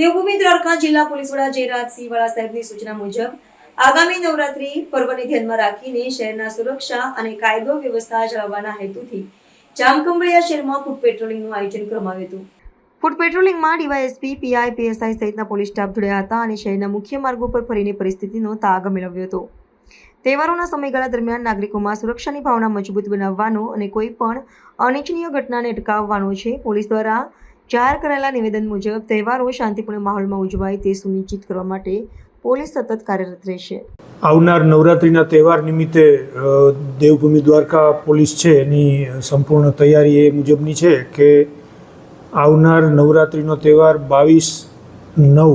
દેવભૂમિ દ્વારકા જિલ્લા પોલીસ વડા જયરાજસિંહ વાળા સાહેબની સૂચના મુજબ, આગામી નવરાત્રી પર્વને ધ્યાનમાં રાખીને શહેરના સુરક્ષા અને કાયદો વ્યવસ્થા જાળવવાના હેતુથી જામકંબળિયા શહેરમાં ફૂડ પેટ્રોલિંગનું આયોજન કરવામાં આવ્યું હતું. ફૂડ પેટ્રોલિંગમાં ડીવાયએસપી, પીઆઈ, પીએસઆઈ સહિતના પોલીસ સ્ટાફ જોડ્યા હતા અને શહેરના મુખ્ય માર્ગો પર ફરીને પરિસ્થિતિનો તાગ મેળવ્યો હતો. તહેવારોના સમયગાળા દરમિયાન નાગરિકોમાં સુરક્ષાની ભાવના મજબૂત બનાવવાનો અને કોઈ પણ અનિચ્છનીય ઘટનાને અટકાવવાનો છે, પોલીસ દ્વારા જાહેર કરાયેલા નિવેદન મુજબ તહેવારો શાંતિપૂર્ણ માહોલમાં ઉજવાય તે સુનિશ્ચિત કરવા માટે પોલીસ સતત કાર્યરત રહેશે. આવનાર નવરાત્રિના તહેવાર નિમિત્તે દેવભૂમિ દ્વારકા પોલીસ છે, એની સંપૂર્ણ તૈયારી એ મુજબની છે કે આવનાર નવરાત્રિનો તહેવાર બાવીસ નવ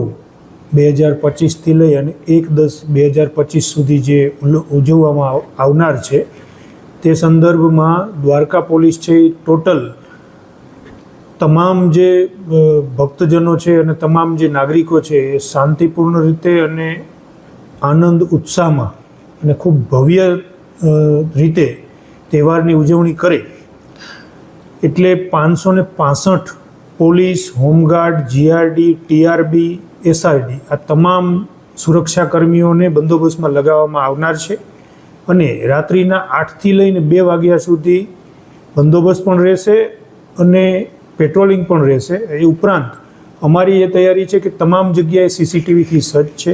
બે હજાર પચીસથી લઈ અને એક દસ બે હજાર પચીસ સુધી જે ઉજવવામાં આવનાર છે, તે સંદર્ભમાં દ્વારકા પોલીસ છે એ ટોટલ તમામ જે ભક્તજનો છે અને તમામ જે નાગરિકો છે એ શાંતિપૂર્ણ રીતે અને આનંદ ઉત્સાહમાં અને ખૂબ ભવ્ય રીતે તહેવારની ઉજવણી કરે. એટલે પાંચસો ને પાસઠ police, home guard, GRD, TRB, SRD આ તમામ સુરક્ષા કર્મીઓને બંદોબસ્તમાં લગાવવામાં આવનાર છે અને રાત્રિના આઠથી લઈને બે વાગ્યા સુધી બંદોબસ્ત પણ રહેશે અને પેટ્રોલિંગ પણ રહેશે. એ ઉપરાંત અમારી એ તૈયારી છે કે તમામ જગ્યાએ સીસીટીવીથી સજ્જ છે.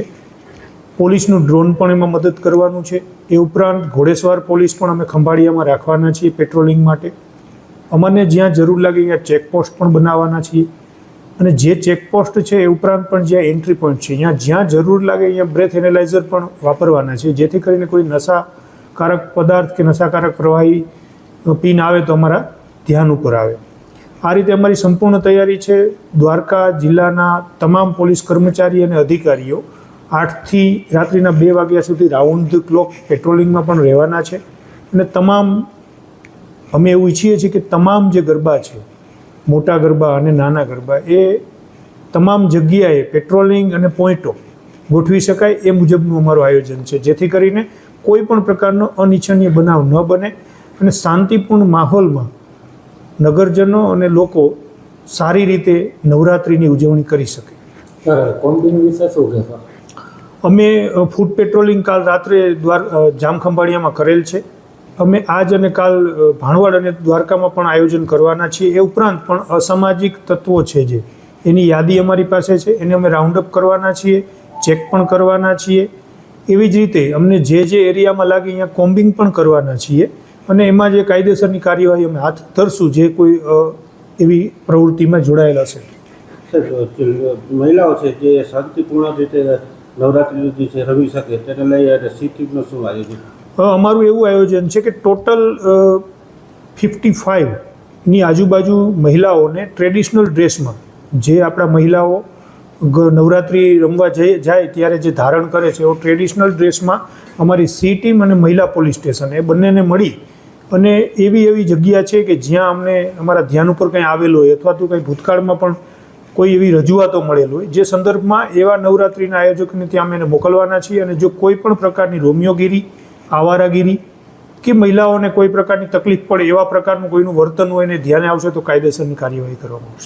પોલીસનું ડ્રોન પણ એમાં મદદ કરવાનું છે. એ ઉપરાંત ઘોડેસવાર પોલીસ પણ અમે ખંભાળિયામાં રાખવાના છીએ પેટ્રોલિંગ માટે. અમને જ્યાં જરૂર લાગે ત્યાં ચેકપોસ્ટ પણ બનાવવાના છીએ. અને જે ચેકપોસ્ટ છે એ ઉપરાંત પણ જ્યાં એન્ટ્રી પોઈન્ટ છે, ત્યાં જ્યાં જરૂર લાગે અહીંયા બ્રેથ એનાલાઇઝર પણ વાપરવાના છે. જેથી કરીને કોઈ નશાકારક પદાર્થ કે નશાકારક પ્રવાહી પીન આવે તો અમારા ધ્યાન ઉપર આવે. આ રીતે અમારી સંપૂર્ણ તૈયારી છે. દ્વારકા જિલ્લાના તમામ પોલીસ કર્મચારી અને અધિકારીઓ આઠથી રાત્રિના બે વાગ્યા સુધી રાઉન્ડ ધ ક્લોક પેટ્રોલિંગમાં પણ રહેવાના છે. અને તમામ, અમે એવું ઈચ્છીએ છીએ કે તમામ જે ગરબા છે, મોટા ગરબા અને નાના ગરબા, એ તમામ જગ્યાએ પેટ્રોલિંગ અને પોઈન્ટો ગોઠવી શકાય એ મુજબનું અમારું આયોજન છે. જેથી કરીને કોઈ પણ પ્રકારનો અનિચ્છનીય બનાવ ન બને અને શાંતિપૂર્ણ માહોલમાં નગરજનો અને લોકો સારી રીતે નવરાત્રિની ઉજવણી કરી શકે. સર કોમ્બિંગ વિશે શું અમે ફૂડ પેટ્રોલિંગ કાલ રાત્રે દ્વાર જામખંભાળિયામાં કરેલ છે. અમે આજ અને કાલ ભાણવડ અને દ્વારકામાં પણ આયોજન કરવાના છીએ. એ ઉપરાંત પણ અસામાજિક તત્વો છે જે. એની યાદી અમારી પાસે છે. એને અમે રાઉન્ડ અપ કરવાના છીએ ચેક પણ કરવાના છીએ. એવી જ રીતે અમને જે જે એરિયામાં લાગે અહીંયા કોમ્બિંગ પણ કરવાના છીએ. અને એમાં જે કાયદેસરની કાર્યવાહી અમે હાથ ધરશું જે કોઈ એવી પ્રવૃત્તિમાં જોડાયેલા છે. મહિલાઓ છે જે શાંતિપૂર્ણ રીતે નવરાત્રિ જે છે રમી શકે તેને લઈ અને સીટીનું શું આયોજન? અમારું એવું આયોજન છે કે ટોટલ ફિફ્ટી ફાઇવની આજુબાજુ મહિલાઓને ટ્રેડિશનલ ડ્રેસમાં જે આપણા મહિલાઓ નવરાત્રિ રમવા જાય ત્યારે જે ધારણ કરે છે, એવો ટ્રેડિશનલ ડ્રેસમાં અમારી સી ટીમ અને મહિલા પોલીસ સ્ટેશન, એ બંનેને મળી અને એવી એવી જગ્યા છે કે જ્યાં અમને અમારા ધ્યાન ઉપર કંઈ આવેલું હોય અથવા તો કંઈ ભૂતકાળમાં પણ કોઈ એવી રજૂઆતો મળેલ હોય. જે સંદર્ભમાં એવા નવરાત્રિના આયોજકને ત્યાં અમે એને મોકલવાના છીએ અને જો કોઈ પણ પ્રકારની રોમિયોગીરી, આવારાગીરી કે મહિલાઓને કોઈ પ્રકારની તકલીફ પડે એવા પ્રકારનું કોઈનું વર્તન હોય એને ધ્યાને આવશે તો કાયદેસરની કાર્યવાહી કરવામાં આવશે.